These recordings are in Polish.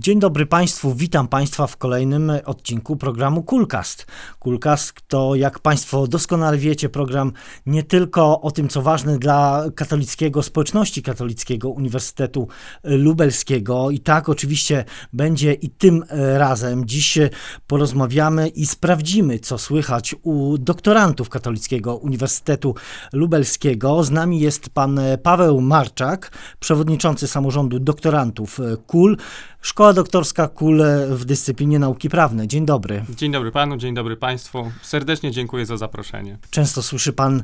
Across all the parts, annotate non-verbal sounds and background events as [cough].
Dzień dobry Państwu, witam Państwa w kolejnym odcinku programu Kulcast. Kulcast to, jak Państwo doskonale wiecie, program nie tylko o tym, co ważne dla katolickiego, społeczności katolickiego Uniwersytetu Lubelskiego. I tak oczywiście będzie i tym razem. Dziś porozmawiamy i sprawdzimy, co słychać u doktorantów Katolickiego Uniwersytetu Lubelskiego. Z nami jest pan Paweł Marczak, przewodniczący samorządu doktorantów KUL. Szkoła doktorska KUL w dyscyplinie nauki prawne. Dzień dobry. Dzień dobry panu, dzień dobry państwu. Serdecznie dziękuję za zaproszenie. Często słyszy pan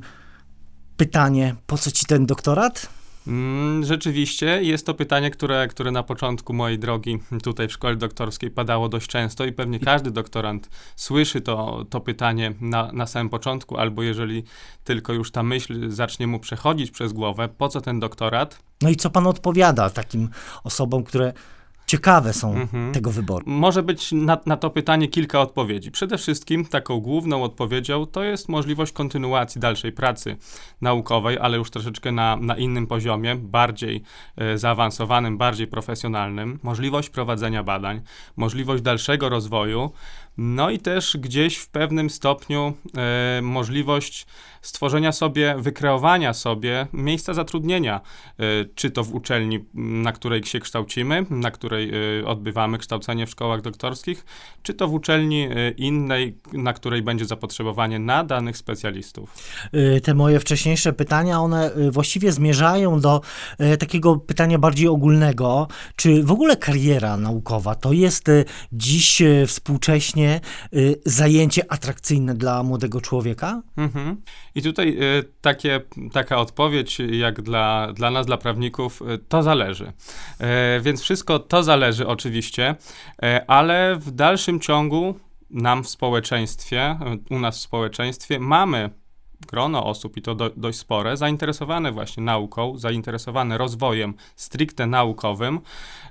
pytanie, po co ci ten doktorat? Mm, rzeczywiście jest to pytanie, które, które na początku mojej drogi tutaj w szkole doktorskiej padało dość często i pewnie każdy doktorant słyszy to, to pytanie na, na samym początku, albo jeżeli tylko już ta myśl zacznie mu przechodzić przez głowę, po co ten doktorat? No i co pan odpowiada takim osobom, które ciekawe są Mhm. tego wyboru? Może być na, na to pytanie kilka odpowiedzi. Przede wszystkim taką główną odpowiedzią to jest możliwość kontynuacji dalszej pracy naukowej, ale już troszeczkę na, na innym poziomie, bardziej e, zaawansowanym, bardziej profesjonalnym. Możliwość prowadzenia badań, możliwość dalszego rozwoju, no i też gdzieś w pewnym stopniu e, możliwość stworzenia sobie, wykreowania sobie miejsca zatrudnienia, e, czy to w uczelni, na której się kształcimy, na której e, odbywamy kształcenie w szkołach doktorskich, czy to w uczelni innej, na której będzie zapotrzebowanie na danych specjalistów. Te moje wcześniejsze pytania, one właściwie zmierzają do takiego pytania bardziej ogólnego. Czy w ogóle kariera naukowa to jest dziś współcześnie y, zajęcie atrakcyjne dla młodego człowieka? Mhm. I tutaj y, takie, taka odpowiedź, jak dla, dla nas, dla prawników, y, to zależy. Więc wszystko to zależy oczywiście, ale w dalszym ciągu nam w społeczeństwie, u nas w społeczeństwie mamy grono osób, i to do, dość spore, zainteresowane właśnie nauką, zainteresowane rozwojem stricte naukowym.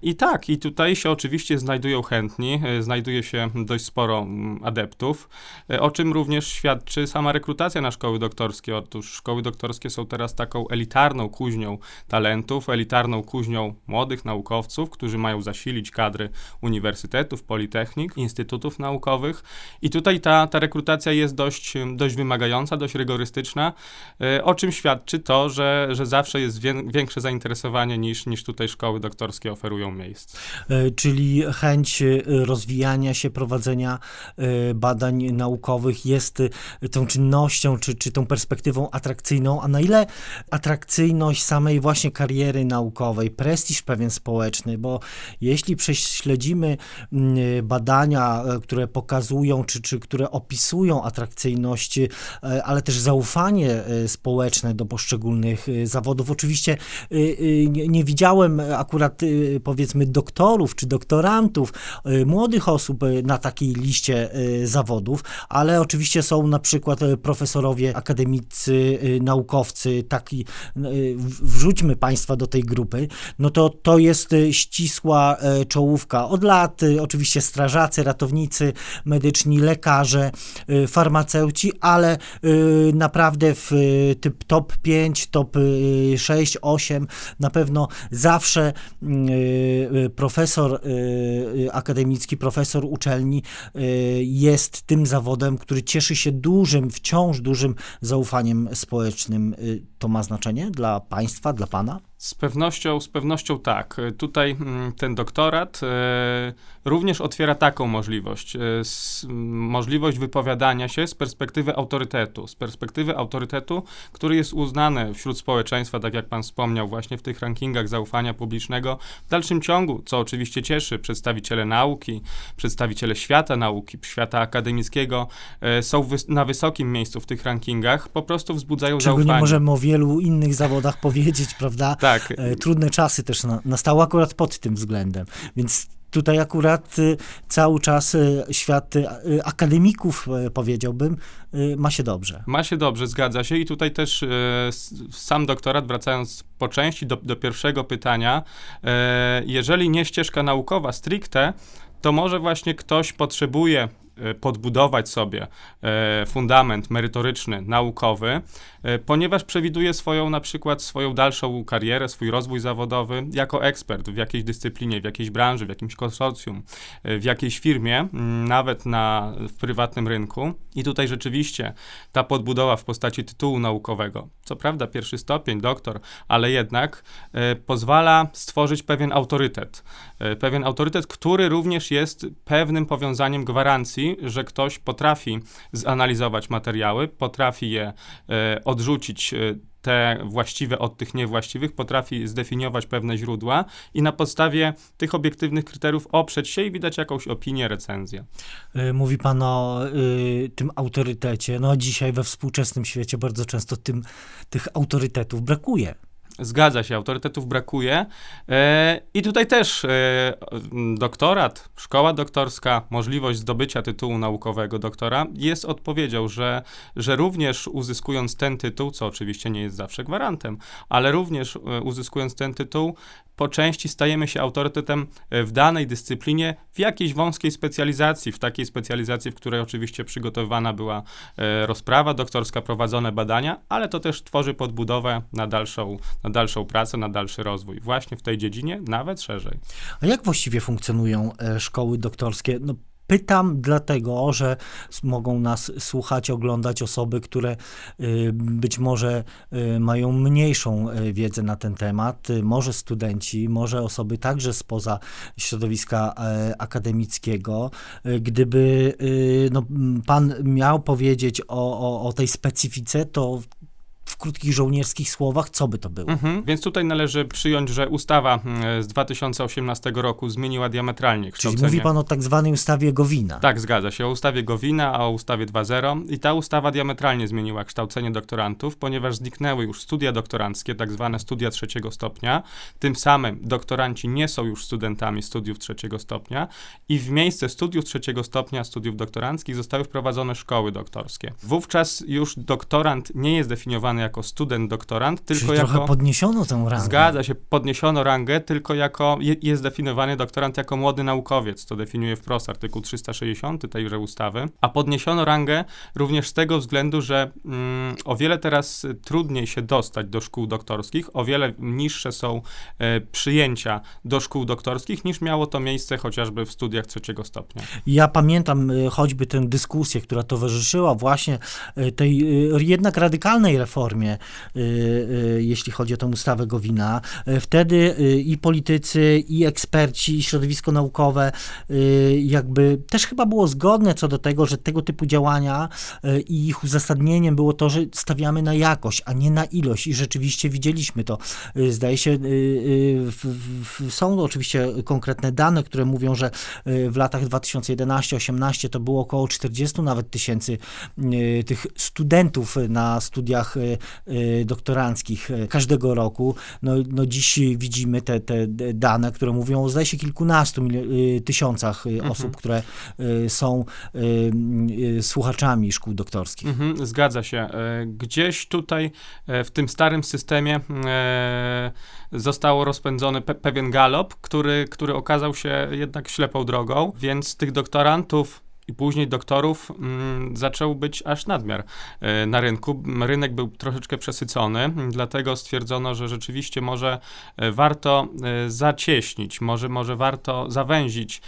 I tak, i tutaj się oczywiście znajdują chętni, e, znajduje się dość sporo mm, adeptów, e, o czym również świadczy sama rekrutacja na szkoły doktorskie. Otóż szkoły doktorskie są teraz taką elitarną kuźnią talentów, elitarną kuźnią młodych naukowców, którzy mają zasilić kadry uniwersytetów, politechnik, instytutów naukowych. I tutaj ta, ta rekrutacja jest dość, dość wymagająca, dość rygorystyczna, e, o czym świadczy to, że, że zawsze jest wię, większe zainteresowanie niż, niż tutaj szkoły doktorskie oferują miejsc. Y, Czyli chęć y, rozwijania się, prowadzenia badań naukowych jest tą czynnością, czy, czy tą perspektywą atrakcyjną, a na ile atrakcyjność samej właśnie kariery naukowej, prestiż pewien społeczny, bo jeśli prześledzimy mm, badania, które pokazują, czy, czy które opisują atrakcyjność, ale też zaufanie y, społeczne do poszczególnych y, zawodów, oczywiście y, nie, widziałem akurat powiedzmy doktorów czy doktorantów, młodych osób na takiej liście zawodów, ale oczywiście są na przykład profesorowie, akademicy, naukowcy, taki, wrzućmy państwa do tej grupy, no to to jest ścisła czołówka. Od lat oczywiście strażacy, ratownicy medyczni, lekarze, farmaceuci, ale y, naprawdę w y, typ top 5, top y, 6, 8 na pewno zawsze y, y, profesor y, y, akademicki, profesor uczelni y, jest tym zawodem, który cieszy się dużym, wciąż dużym zaufaniem społecznym. Y, To ma znaczenie dla państwa, dla pana? Z pewnością, z pewnością tak. E, Tutaj mm, ten doktorat e, również otwiera taką możliwość. E, możliwość wypowiadania się z perspektywy autorytetu. Z perspektywy autorytetu, który jest uznany wśród społeczeństwa, tak jak pan wspomniał, właśnie w tych rankingach zaufania publicznego. W dalszym ciągu, co oczywiście cieszy, przedstawiciele nauki, przedstawiciele świata nauki, świata akademickiego są na wysokim miejscu w tych rankingach, po prostu wzbudzają Czego zaufanie. nie możemy o wielu innych zawodach powiedzieć, prawda? Tak, E, Trudne czasy też na, nastały akurat pod tym względem, więc tutaj akurat y, cały czas y, świat y, akademików, e, powiedziałbym, ma się dobrze. Ma się dobrze, zgadza się. I tutaj też e, sam doktorat, wracając po części do, do pierwszego pytania, jeżeli nie ścieżka naukowa stricte, to może właśnie ktoś potrzebuje podbudować sobie e, fundament merytoryczny, naukowy, e, ponieważ przewiduje swoją na przykład swoją dalszą karierę, swój rozwój zawodowy jako ekspert w jakiejś dyscyplinie, w jakiejś branży, w jakimś konsorcjum, e, w jakiejś firmie, nawet na, w prywatnym rynku. I tutaj rzeczywiście ta podbudowa w postaci tytułu naukowego, co prawda pierwszy stopień, doktor, ale jednak e, pozwala stworzyć pewien autorytet. E, pewien autorytet, który również jest pewnym powiązaniem gwarancji, że ktoś potrafi zanalizować materiały, potrafi je e, odrzucić. E, te właściwe od tych niewłaściwych, potrafi zdefiniować pewne źródła i na podstawie tych obiektywnych kryteriów oprzeć się i widać jakąś opinię, recenzję. Y, Mówi pan o y, tym autorytecie. No dzisiaj we współczesnym świecie bardzo często tym, tych autorytetów brakuje. Zgadza się, autorytetów brakuje. E, I tutaj też e, doktorat, szkoła doktorska, możliwość zdobycia tytułu naukowego doktora jest odpowiedzią, że, że również uzyskując ten tytuł, co oczywiście nie jest zawsze gwarantem, ale również e, uzyskując ten tytuł, po części stajemy się autorytetem w danej dyscyplinie, w jakiejś wąskiej specjalizacji, w takiej specjalizacji, w której oczywiście przygotowywana była rozprawa doktorska, prowadzone badania, ale to też tworzy podbudowę na dalszą, na dalszą pracę, na dalszy rozwój, właśnie w tej dziedzinie, nawet szerzej. A jak właściwie funkcjonują e, szkoły doktorskie? No, pytam dlatego, że mogą nas słuchać, oglądać osoby, które y, być może y, mają mniejszą y, wiedzę na ten temat, może studenci, może osoby także spoza środowiska e, akademickiego. Gdyby y, no, pan miał powiedzieć o, o, o tej specyfice, to w krótkich żołnierskich słowach, co by to było? Mhm. Więc tutaj należy przyjąć, że ustawa mm, z 2018 roku zmieniła diametralnie Czyli kształcenie. mówi pan o tak zwanej ustawie Gowina. Tak, zgadza się. O ustawie Gowina, a o ustawie 2.0. I ta ustawa diametralnie zmieniła kształcenie doktorantów, ponieważ zniknęły już studia doktoranckie, tak zwane studia trzeciego stopnia. Tym samym doktoranci nie są już studentami studiów trzeciego stopnia i w miejsce studiów trzeciego stopnia, studiów doktoranckich zostały wprowadzone szkoły doktorskie. Wówczas już doktorant nie jest definiowany jako student doktorant, tylko Czyli jako... trochę podniesiono tę rangę. Zgadza się, podniesiono rangę, tylko jako, je, jest definiowany doktorant jako młody naukowiec, to definiuje wprost artykuł 360 tejże ustawy, a podniesiono rangę również z tego względu, że mm, o wiele teraz trudniej się dostać do szkół doktorskich, o wiele niższe są e, przyjęcia do szkół doktorskich, niż miało to miejsce chociażby w studiach trzeciego stopnia. Ja pamiętam y, choćby tę dyskusję, która towarzyszyła właśnie y, tej y, jednak radykalnej reformie, y, y, jeśli chodzi o tę ustawę Gowina. Y, Wtedy i politycy, i eksperci, i środowisko naukowe jakby też chyba było zgodne co do tego, że tego typu działania i ich uzasadnieniem było to, że stawiamy na jakość, a nie na ilość i rzeczywiście widzieliśmy to. Zdaje się, są oczywiście konkretne dane, które mówią, że w latach 2011-18 to było około 40 nawet tysięcy tych studentów na studiach doktoranckich y, każdego roku. No, no dziś widzimy te, te dane, które mówią o zdaje się kilkunastu y, tysiącach y, osób, które y, są y, y, słuchaczami szkół doktorskich. Mhm, zgadza się. E, Gdzieś tutaj e, w tym starym systemie e, zostało rozpędzony pe pewien galop, który, który okazał się jednak ślepą drogą, więc tych doktorantów i później doktorów mm, zaczął być aż nadmiar e, na rynku. M, Rynek był troszeczkę przesycony, m, dlatego stwierdzono, że rzeczywiście może e, warto e, zacieśnić, może, może warto zawęzić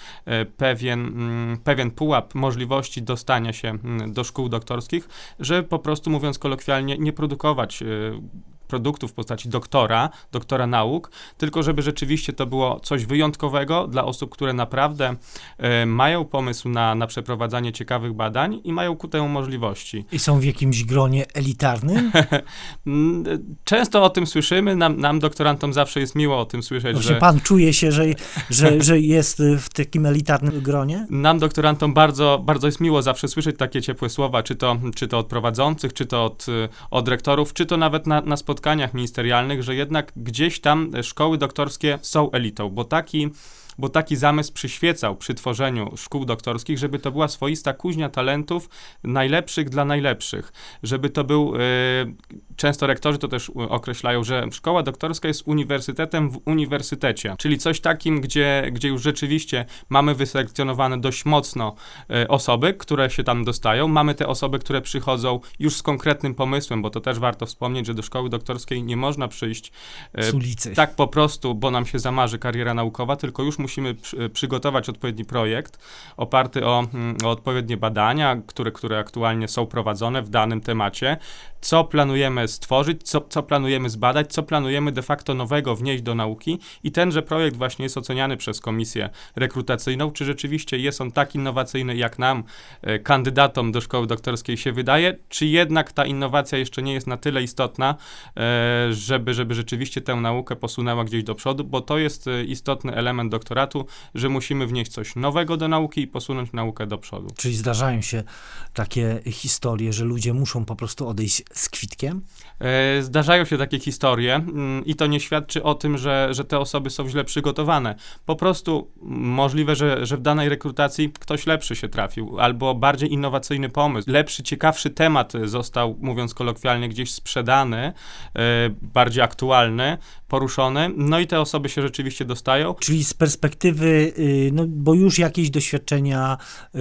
pewien, mm, pewien pułap możliwości dostania się mm, do szkół doktorskich, żeby po prostu, mówiąc kolokwialnie, nie produkować e, produktów w postaci doktora, doktora nauk, tylko żeby rzeczywiście to było coś wyjątkowego dla osób, które naprawdę e, mają pomysł na, na przeprowadzanie ciekawych badań i mają ku temu możliwości. I są w jakimś gronie elitarnym? E, [laughs] Często o tym słyszymy, nam, nam doktorantom zawsze jest miło o tym słyszeć, Właśnie że pan czuje się, że, że, że jest y, w takim elitarnym gronie? nam doktorantom bardzo, bardzo jest miło zawsze słyszeć takie ciepłe słowa, czy to, czy to od prowadzących, czy to od, y, od rektorów, czy to nawet na, na spotkaniach ministerialnych, że jednak gdzieś tam szkoły doktorskie są elitą, bo taki bo taki zamysł przyświecał przy tworzeniu szkół doktorskich, żeby to była swoista kuźnia talentów najlepszych dla najlepszych, żeby to był, e, często rektorzy to też określają, że szkoła doktorska jest uniwersytetem w uniwersytecie, czyli coś takim, gdzie, gdzie już rzeczywiście mamy wyselekcjonowane dość mocno e, osoby, które się tam dostają, mamy te osoby, które przychodzą już z konkretnym pomysłem, bo to też warto wspomnieć, że do szkoły doktorskiej nie można przyjść e, Z ulicy. tak po prostu, bo nam się zamarzy kariera naukowa, tylko już musimy przy, przygotować odpowiedni projekt oparty o, mm, o odpowiednie badania, które, które aktualnie są prowadzone w danym temacie, co planujemy stworzyć, co, co planujemy zbadać, co planujemy de facto nowego wnieść do nauki. I tenże projekt właśnie jest oceniany przez komisję rekrutacyjną, czy rzeczywiście jest on tak innowacyjny, jak nam, e, kandydatom do szkoły doktorskiej się wydaje, czy jednak ta innowacja jeszcze nie jest na tyle istotna, e, żeby, żeby rzeczywiście tę naukę posunęła gdzieś do przodu, bo to jest e, istotny element doktoratu, że musimy wnieść coś nowego do nauki i posunąć naukę do przodu. Czyli zdarzają się takie historie, że ludzie muszą po prostu odejść z kwitkiem? E, Zdarzają się takie historie mm, i to nie świadczy o tym, że, że te osoby są źle przygotowane. Po prostu możliwe, że, że w danej rekrutacji ktoś lepszy się trafił, albo bardziej innowacyjny pomysł, lepszy, ciekawszy temat został, mówiąc kolokwialnie, gdzieś sprzedany, e, bardziej aktualny, poruszony, no i te osoby się rzeczywiście dostają. Czyli z perspektywy, y, no bo już jakieś doświadczenia y,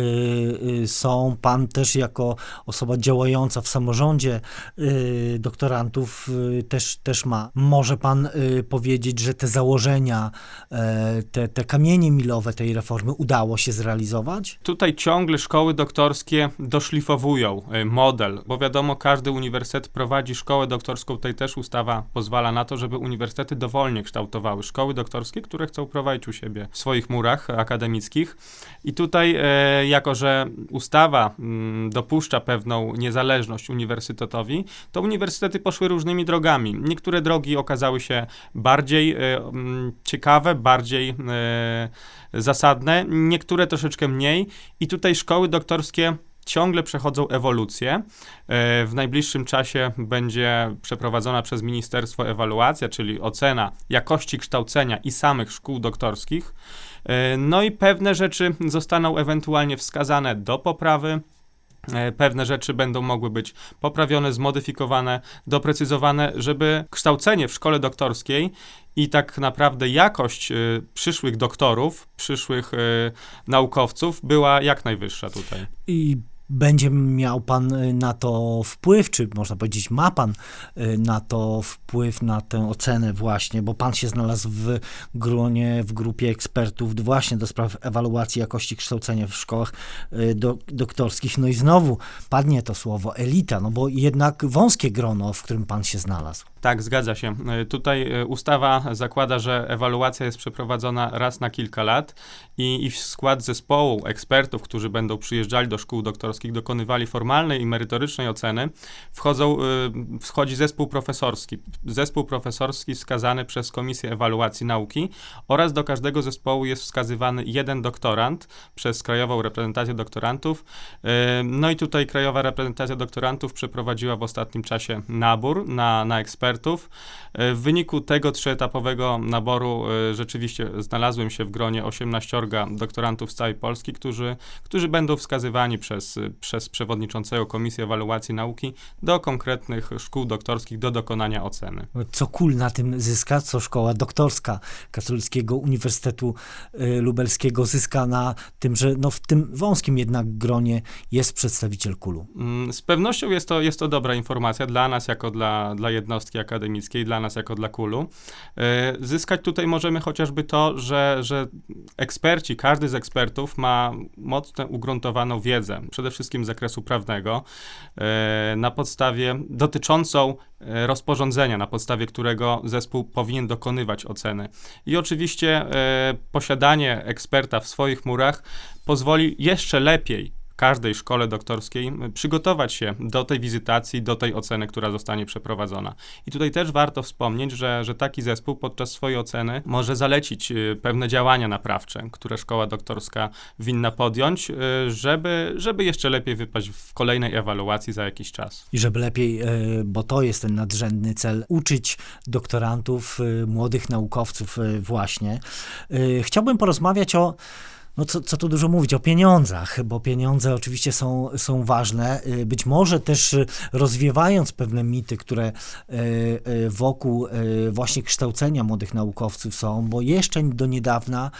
y, są, pan też jako osoba działająca w samorządzie y, doktorantów y, też, też ma. Może pan y, powiedzieć, że te założenia, e, te, te kamienie milowe tej reformy udało się zrealizować? Tutaj ciągle szkoły doktorskie doszlifowują y, model, bo wiadomo, każdy uniwersytet prowadzi szkołę doktorską, tutaj też ustawa pozwala na to, żeby uniwersytety dowolnie kształtowały szkoły doktorskie, które chcą prowadzić u siebie w swoich murach akademickich. I tutaj, e, jako że ustawa mm, dopuszcza pewną niezależność uniwersytetowi, to uniwersytety poszły różnymi drogami. Niektóre drogi okazały się bardziej e, ciekawe, bardziej e, zasadne, niektóre troszeczkę mniej. I tutaj szkoły doktorskie ciągle przechodzą ewolucję. E, W najbliższym czasie będzie przeprowadzona przez ministerstwo ewaluacja, czyli ocena jakości kształcenia i samych szkół doktorskich. No i pewne rzeczy zostaną ewentualnie wskazane do poprawy. E, Pewne rzeczy będą mogły być poprawione, zmodyfikowane, doprecyzowane, żeby kształcenie w szkole doktorskiej i tak naprawdę jakość y, przyszłych doktorów, przyszłych y, naukowców była jak najwyższa tutaj. I będzie miał pan y, na to wpływ, czy można powiedzieć, ma pan y, na to wpływ, na tę ocenę właśnie, bo pan się znalazł w gronie, w grupie ekspertów właśnie do spraw ewaluacji jakości kształcenia w szkołach y, do, doktorskich. No i znowu padnie to słowo elita, no bo jednak wąskie grono, w którym pan się znalazł. Tak, zgadza się. Tutaj ustawa zakłada, że ewaluacja jest przeprowadzona raz na kilka lat i, i w skład zespołu ekspertów, którzy będą przyjeżdżali do szkół doktorskich, dokonywali formalnej i merytorycznej oceny, wchodzą, y, wchodzi zespół profesorski. Zespół profesorski wskazany przez Komisję Ewaluacji Nauki oraz do każdego zespołu jest wskazywany jeden doktorant przez Krajową Reprezentację Doktorantów. Y, No i tutaj Krajowa Reprezentacja Doktorantów przeprowadziła w ostatnim czasie nabór na, na ekspertów. Y, W wyniku tego trzyetapowego naboru rzeczywiście znalazłem się w gronie 18 doktorantów z całej Polski, którzy, którzy będą wskazywani przez, przez przewodniczącego Komisji Ewaluacji Nauki do konkretnych szkół doktorskich do dokonania oceny. Co KUL na tym zyska, co szkoła doktorska Katolickiego Uniwersytetu y, Lubelskiego zyska na tym, że no w tym wąskim jednak gronie jest przedstawiciel KUL-u. Mm, Z pewnością jest to, jest to dobra informacja dla nas, jako dla, dla jednostki akademickiej, dla nas, jako dla KUL-u. E, Zyskać tutaj możemy chociażby to, że, że eksperci, każdy z ekspertów ma mocno ugruntowaną wiedzę, przede wszystkim z zakresu prawnego, e, na podstawie dotyczącą e, rozporządzenia, na podstawie którego zespół powinien dokonywać oceny. I oczywiście e, posiadanie eksperta w swoich murach pozwoli jeszcze lepiej każdej szkole doktorskiej przygotować się do tej wizytacji, do tej oceny, która zostanie przeprowadzona. I tutaj też warto wspomnieć, że, że taki zespół podczas swojej oceny może zalecić y, pewne działania naprawcze, które szkoła doktorska winna podjąć, y, żeby, żeby jeszcze lepiej wypaść w kolejnej ewaluacji za jakiś czas. I żeby lepiej, e, bo to jest ten nadrzędny cel, uczyć doktorantów, e, młodych naukowców właśnie. Chciałbym porozmawiać o no co, co tu dużo mówić, o pieniądzach, bo pieniądze oczywiście są, są ważne. Y, Być może też y, rozwiewając pewne mity, które y, wokół właśnie kształcenia młodych naukowców są, bo jeszcze do niedawna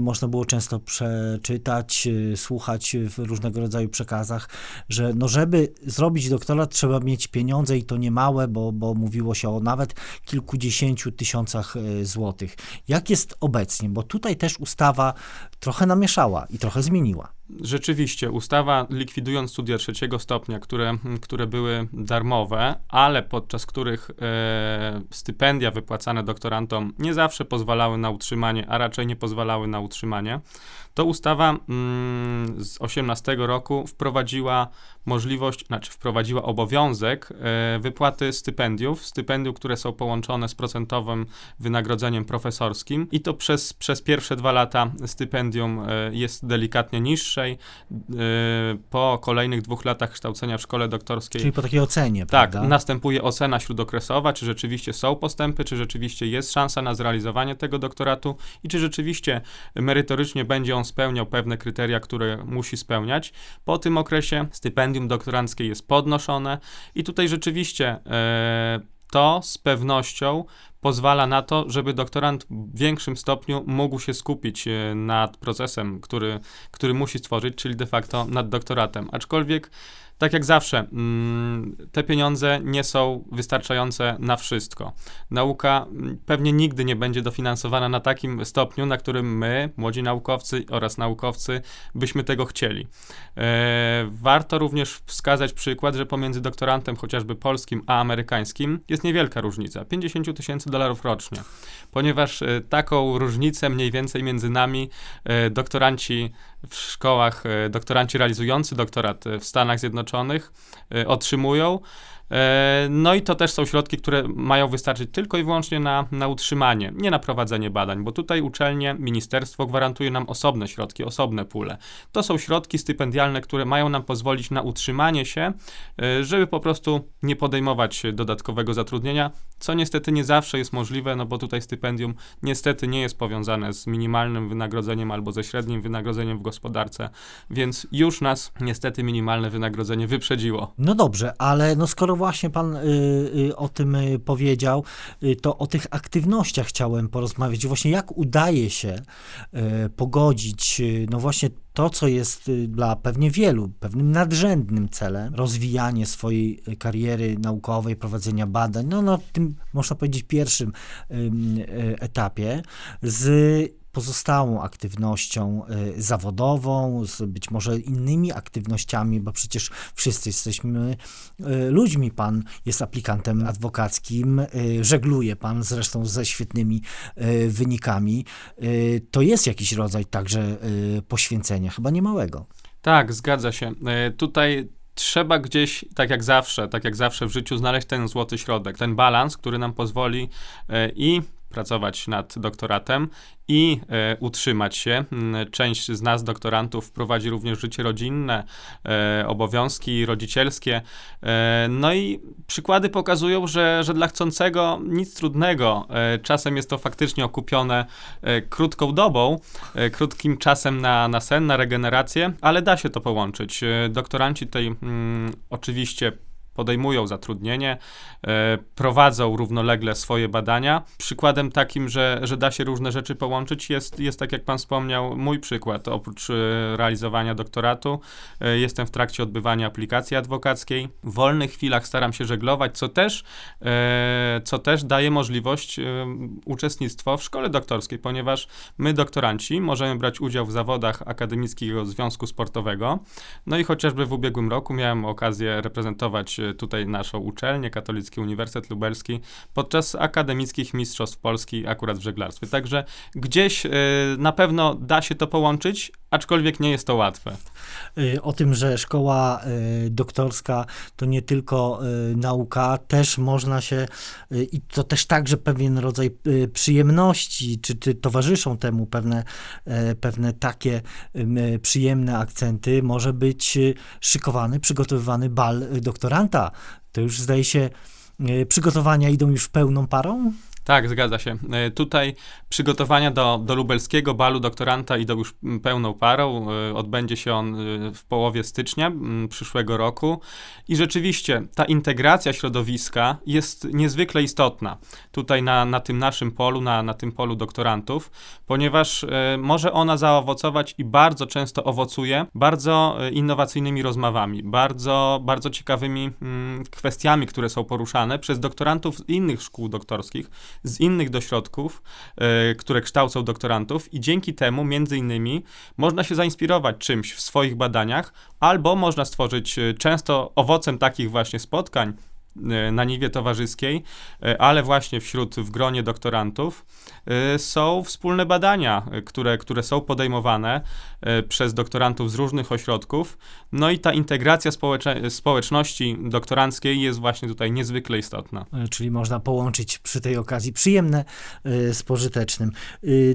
można było często przeczytać, słuchać w różnego rodzaju przekazach, że no żeby zrobić doktorat trzeba mieć pieniądze i to nie małe, bo, bo mówiło się o nawet kilkudziesięciu tysiącach złotych. Jak jest obecnie? Bo tutaj też ustawa trochę namieszała i trochę zmieniła. Rzeczywiście, ustawa likwidując studia trzeciego stopnia, które, które były darmowe, ale podczas których e, stypendia wypłacane doktorantom nie zawsze pozwalały na utrzymanie, a raczej nie pozwalały na utrzymanie, to ustawa mm, z 18 roku wprowadziła możliwość, znaczy wprowadziła obowiązek e, wypłaty stypendiów, stypendiów, które są połączone z procentowym wynagrodzeniem profesorskim i to przez, przez pierwsze dwa lata stypendium e, jest delikatnie niższe. E, po kolejnych dwóch latach kształcenia w szkole doktorskiej Czyli po takiej ocenie, tak, prawda? następuje ocena śródokresowa, czy rzeczywiście są postępy, czy rzeczywiście jest szansa na zrealizowanie tego doktoratu i czy rzeczywiście merytorycznie będzie on spełniał pewne kryteria, które musi spełniać. Po tym okresie stypendium doktoranckie jest podnoszone i tutaj rzeczywiście e, to z pewnością pozwala na to, żeby doktorant w większym stopniu mógł się skupić e, nad procesem, który, który musi stworzyć, czyli de facto nad doktoratem. Aczkolwiek tak jak zawsze, mm, te pieniądze nie są wystarczające na wszystko. Nauka mm, pewnie nigdy nie będzie dofinansowana na takim stopniu, na którym my, młodzi naukowcy oraz naukowcy, byśmy tego chcieli. E, warto również wskazać przykład, że pomiędzy doktorantem chociażby polskim a amerykańskim jest niewielka różnica 50 tysięcy dolarów rocznie, ponieważ e, taką różnicę mniej więcej między nami e, doktoranci w szkołach, e, doktoranci realizujący doktorat w Stanach Zjednoczonych otrzymują. E, No i to też są środki, które mają wystarczyć tylko i wyłącznie na, na utrzymanie, nie na prowadzenie badań, bo tutaj uczelnie, ministerstwo gwarantuje nam osobne środki, osobne pule. To są środki stypendialne, które mają nam pozwolić na utrzymanie się, e, żeby po prostu nie podejmować dodatkowego zatrudnienia, co niestety nie zawsze jest możliwe, no bo tutaj stypendium niestety nie jest powiązane z minimalnym wynagrodzeniem albo ze średnim wynagrodzeniem w gospodarce, więc już nas niestety minimalne wynagrodzenie wyprzedziło. No dobrze, ale no skoro właśnie pan y, y, o tym y, powiedział, to o tych aktywnościach chciałem porozmawiać. Właśnie jak udaje się pogodzić, no właśnie to, co jest dla pewnie wielu pewnym nadrzędnym celem, rozwijanie swojej kariery naukowej, prowadzenia badań, no na tym, można powiedzieć, pierwszym ym, etapie, z pozostałą aktywnością y, zawodową, z być może innymi aktywnościami, bo przecież wszyscy jesteśmy y, ludźmi. Pan jest aplikantem adwokackim, y, żegluje pan zresztą ze świetnymi wynikami. To jest jakiś rodzaj także poświęcenia, chyba nie małego. Tak, zgadza się. Tutaj trzeba gdzieś, tak jak zawsze, tak jak zawsze w życiu, znaleźć ten złoty środek, ten balans, który nam pozwoli i pracować nad doktoratem i e, utrzymać się. Mm, Część z nas, doktorantów, prowadzi również życie rodzinne, e, obowiązki rodzicielskie. E, no i przykłady pokazują, że, że dla chcącego nic trudnego. E, czasem jest to faktycznie okupione e, krótką dobą, e, krótkim czasem na, na sen, na regenerację, ale da się to połączyć. Doktoranci tutaj mm, oczywiście podejmują zatrudnienie, e, prowadzą równolegle swoje badania. Przykładem takim, że, że da się różne rzeczy połączyć, jest, jest tak jak Pan wspomniał, mój przykład. Oprócz e, realizowania doktoratu, e, jestem w trakcie odbywania aplikacji adwokackiej. W wolnych chwilach staram się żeglować, co też, co też daje możliwość uczestnictwa w szkole doktorskiej, ponieważ my, doktoranci, możemy brać udział w zawodach Akademickiego Związku Sportowego. No i chociażby w ubiegłym roku miałem okazję reprezentować tutaj naszą uczelnię, Katolicki Uniwersytet Lubelski, podczas akademickich mistrzostw Polski akurat w żeglarstwie. Także gdzieś e, na pewno da się to połączyć, aczkolwiek nie jest to łatwe. Y, O tym, że szkoła y, doktorska to nie tylko y, nauka, też można się, i to też także pewien rodzaj przyjemności, czy, czy towarzyszą temu pewne, e, pewne takie y, przyjemne akcenty, może być szykowany, przygotowywany bal doktoranta. To już zdaje się, przygotowania idą już pełną parą? Tak, zgadza się. E, Tutaj przygotowania do, do lubelskiego balu doktoranta idą już pełną parą. E, Odbędzie się on e, w połowie stycznia przyszłego roku. I rzeczywiście ta integracja środowiska jest niezwykle istotna tutaj na, na tym naszym polu, na, na tym polu doktorantów, ponieważ może ona zaowocować i bardzo często owocuje bardzo innowacyjnymi rozmowami, bardzo, bardzo ciekawymi kwestiami, które są poruszane przez doktorantów z innych szkół doktorskich, z innych dośrodków, e, które kształcą doktorantów i dzięki temu między innymi można się zainspirować czymś w swoich badaniach, albo można stworzyć e, często owocem takich właśnie spotkań na niwie towarzyskiej, e, ale właśnie wśród, w gronie doktorantów e, są wspólne badania, e, które, które są podejmowane e, przez doktorantów z różnych ośrodków. No i ta integracja społecze- społeczności doktoranckiej jest właśnie tutaj niezwykle istotna. E, czyli można połączyć przy tej okazji przyjemne z pożytecznym.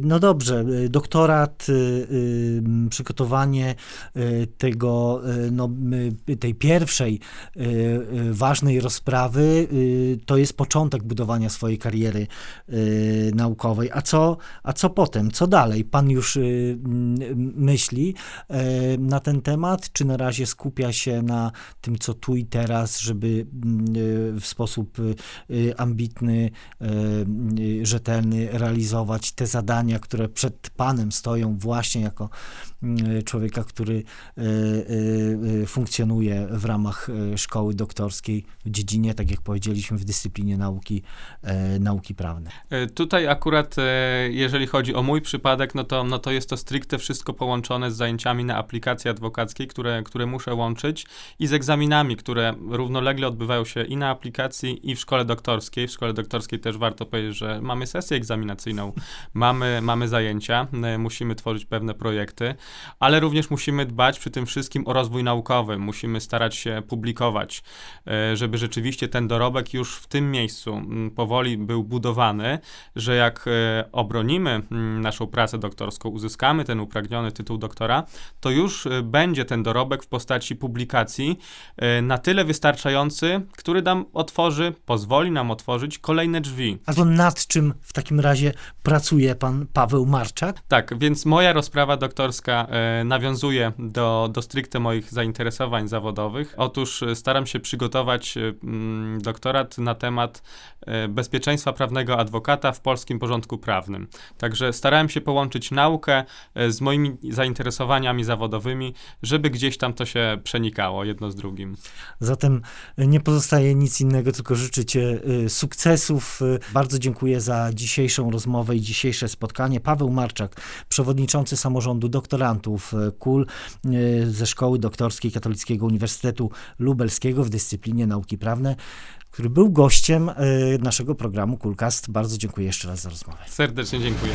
No dobrze, doktorat, przygotowanie tego, no, tej pierwszej ważnej rozprawy, y, to jest początek budowania swojej kariery y, naukowej. A co, a co potem? Co dalej? Pan już y, myśli y, na ten temat, czy na razie skupia się na tym, co tu i teraz, żeby mm, w sposób ambitny, y, rzetelny realizować te zadania, które przed Panem stoją właśnie jako y, człowieka, który y, funkcjonuje w ramach szkoły doktorskiej w dziedzinie, tak jak powiedzieliśmy, w dyscyplinie nauki, e, nauki prawnej. E, Tutaj akurat, e, jeżeli chodzi o mój przypadek, no to, no to jest to stricte wszystko połączone z zajęciami na aplikacji adwokackiej, które, które muszę łączyć i z egzaminami, które równolegle odbywają się i na aplikacji, i w szkole doktorskiej. W szkole doktorskiej też warto powiedzieć, że mamy sesję egzaminacyjną, mamy, mamy zajęcia, e, musimy tworzyć pewne projekty, ale również musimy dbać przy tym wszystkim o rozwój naukowy, musimy starać się publikować, e, żeby rzeczywiście ten dorobek już w tym miejscu mm, powoli był budowany, że jak e, obronimy mm, naszą pracę doktorską, uzyskamy ten upragniony tytuł doktora, to już e, będzie ten dorobek w postaci publikacji e, na tyle wystarczający, który nam otworzy, pozwoli nam otworzyć kolejne drzwi. A to nad czym w takim razie pracuje Pan Paweł Marczak? Tak, więc moja rozprawa doktorska nawiązuje do, do stricte moich zainteresowań zawodowych. Otóż staram się przygotować doktorat na temat e, bezpieczeństwa prawnego adwokata w polskim porządku prawnym. Także starałem się połączyć naukę e, z moimi zainteresowaniami zawodowymi, żeby gdzieś tam to się przenikało jedno z drugim. Zatem nie pozostaje nic innego, tylko życzyć sukcesów. Bardzo dziękuję za dzisiejszą rozmowę i dzisiejsze spotkanie. Paweł Marczak, przewodniczący samorządu doktorantów KUL ze Szkoły Doktorskiej Katolickiego Uniwersytetu Lubelskiego w dyscyplinie nauki prawne, który był gościem y, naszego programu KULCAST. Bardzo dziękuję jeszcze raz za rozmowę. Serdecznie dziękuję.